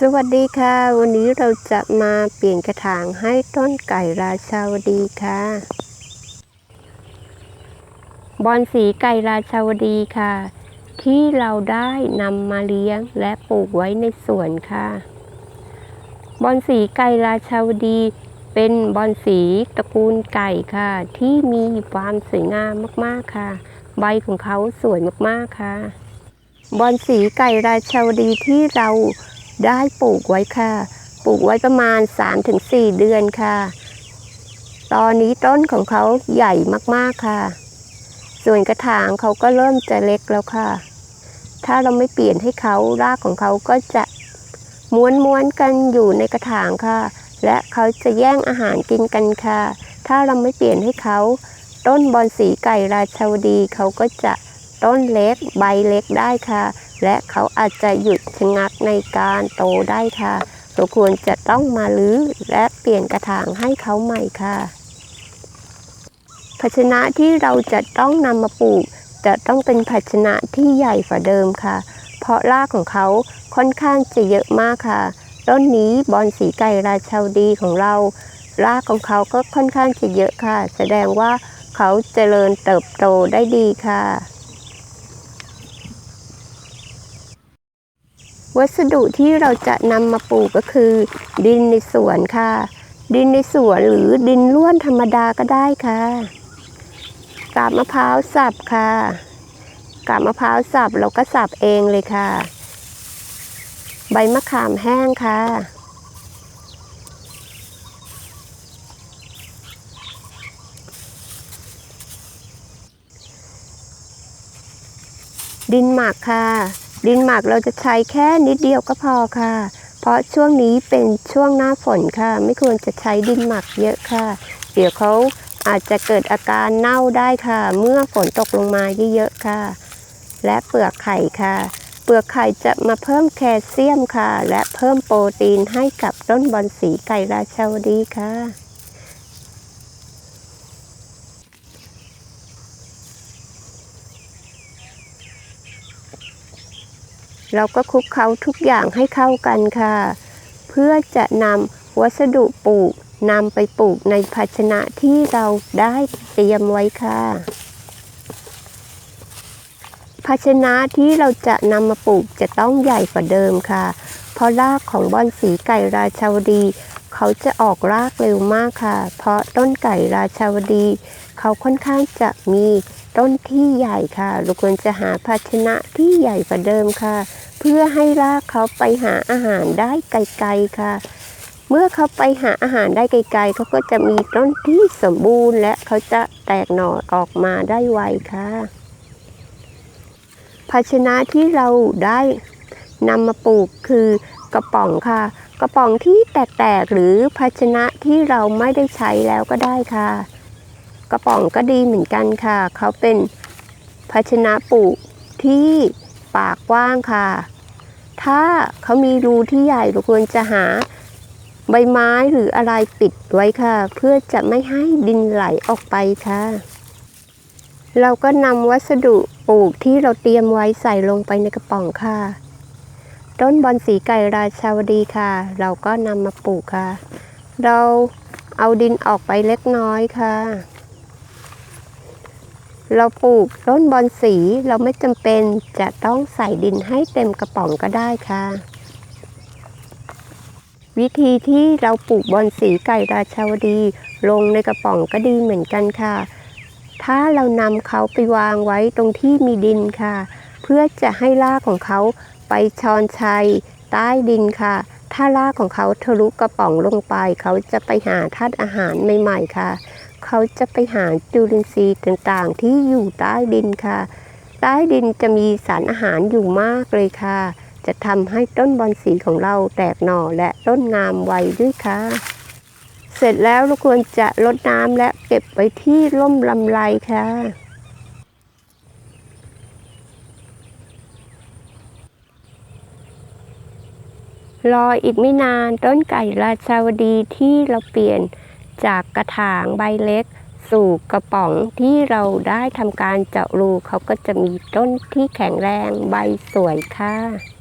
สวัสดีค่ะ วันนี้เราจะมาเปลี่ยนกระถางให้ต้นไก่ราชาวดีค่ะ บอนสีไก่ราชาวดีค่ะ ที่เราได้นำมาเลี้ยงและปลูกไว้ในสวนค่ะ บอนสีไก่ราชาวดี เป็นบอนสีตระกูลไก่ค่ะ ที่มีความสวยงามมากๆค่ะ ใบของเขาสวยมากๆค่ะ บอนสีไก่ราชาวดีที่เรา ได้ปลูกไว้ค่ะ ปลูกไว้ประมาณ 3-4 เดือนค่ะ ตอนนี้ต้นของเขาใหญ่มากๆค่ะ ส่วนกระถางเขาก็เริ่มจะเล็กแล้วค่ะ ถ้าเราไม่เปลี่ยนให้เขารากของเขาก็จะม้วนๆกันอยู่ในกระถางค่ะ และเขาจะแย่งอาหารกินกันค่ะ ถ้าเราไม่เปลี่ยนให้เขา ต้นบอนสีไก่ราชาวดีเขาก็จะต้นเล็กใบเล็กได้ค่ะ และเขาอาจจะหยุดชะงักในการโตได้ค่ะ เราควรจะต้องมาลื้อและเปลี่ยนกระถางให้เขาใหม่ค่ะ ภาชนะที่เราจะต้องนำมาปลูก จะต้องเป็นภาชนะที่ใหญ่กว่าเดิมค่ะ เพราะรากของเขาค่อนข้างจะเยอะมากค่ะ ต้นนี้บอนสีไก่ราชาวดีของเรา รากของเขาก็ค่อนข้างจะเยอะค่ะ แสดงว่าเขาเจริญเติบโตได้ดีค่ะ วัสดุที่เราจะนำมาปลูกก็คือ ดินในสวนค่ะ ดินในสวนหรือดินล้วนธรรมดาก็ได้ค่ะกาบมะพร้าวสับค่ะกาบมะพร้าวสับเราก็สับเองเลยค่ะ ใบมะขามแห้งค่ะ ดินหมักค่ะ ดินหมักเราจะใช้แค่นิดเดียวก็พอค่ะ เพราะช่วงนี้เป็นช่วงหน้าฝนค่ะ ไม่ควรจะใช้ดินหมักเยอะค่ะ เดี๋ยวเขาอาจจะเกิดอาการเน่าได้ค่ะ เมื่อฝนตกลงมาเยอะๆค่ะ และเปลือกไข่ค่ะ เปลือกไข่จะมาเพิ่มแคลเซียมค่ะ และเพิ่มโปรตีนให้กับต้นบอนสีไก่ราชาวดีค่ะ เราก็คลุกเคล้าทุกอย่างให้เข้ากันค่ะ เพื่อจะนำวัสดุปลูกนำไปปลูกในภาชนะที่เราได้เตรียมไว้ค่ะ ภาชนะที่เราจะนำมาปลูกจะต้องใหญ่กว่าเดิมค่ะ เพราะรากของบอนสีไก่ราชาวดี เขาจะออกรากเร็วมากค่ะ เพราะต้นไก่ราชาวดี เขาค่อนข้างจะมีต้นที่ใหญ่ค่ะเราควรจะหาภาชนะที่ใหญ่กว่าเดิมค่ะ พื่อให้รากเขาไปหาอาหารได้ไกลๆค่ะ เมื่อเขาไปหาอาหารได้ไกลๆเขาก็จะมีต้นที่สมบูรณ์ และเขาจะแตกหน่อออกมาได้ไวค่ะ ภาชนะที่เราได้นำมาปลูกคือกระป๋องค่ะ กระป๋องที่แตกๆหรือภาชนะที่เราไม่ได้ใช้แล้วก็ได้ค่ะ กระป๋องก็ดีเหมือนกันค่ะ เขาเป็นภาชนะปลูกที่ปากกว้างค่ะ ถ้าเขามีรูที่ใหญ่เราควรจะหาใบไม้หรืออะไรปิดไว้ค่ะ เพื่อจะไม่ให้ดินไหลออกไปค่ะ เราก็นำวัสดุปลูกที่เราเตรียมไว้ใส่ลงไปในกระป๋องค่ะ ต้นบอนสีไก่ราชาวดีค่ะ เราก็นำมาปลูกค่ะ เราเอาดินออกไปเล็กน้อยค่ะ เราปลูกต้นบอนสีเราไม่จำเป็นจะต้องใส่ดินให้เต็มกระป๋องก็ได้ค่ะ วิธีที่เราปลูกบอนสีไก่ราชาวดี ลงในกระป๋องก็ดีเหมือนกันค่ะ ถ้าเรานำเขาไปวางไว้ตรงที่มีดินค่ะ เพื่อจะให้รากของเขาไปชอนชัย ใต้ดินค่ะ ถ้ารากของเขาทะลุกระป๋องลงไป เขาจะไปหาธาตุอาหารใหม่ ๆ ค่ะ เขาจะไปหาจุลินทรีย์ต่างๆ ที่อยู่ใต้ดินค่ะ ใต้ดินจะมีสารอาหารอยู่มากเลยค่ะ จะทำให้ต้นบอนสีของเราแตกหน่อและต้นงามไวด้วยค่ะ เสร็จแล้วเราควรจะลดน้ำและเก็บไว้ที่ร่มลำไรค่ะรออีกไม่นานต้นไก่ราชาวดีที่เราเปลี่ยน จากกระถางใบเล็ก สู่กระป๋องที่เราได้ทำการเจาะรูเขาก็จะมีต้นที่แข็งแรงใบสวยค่ะ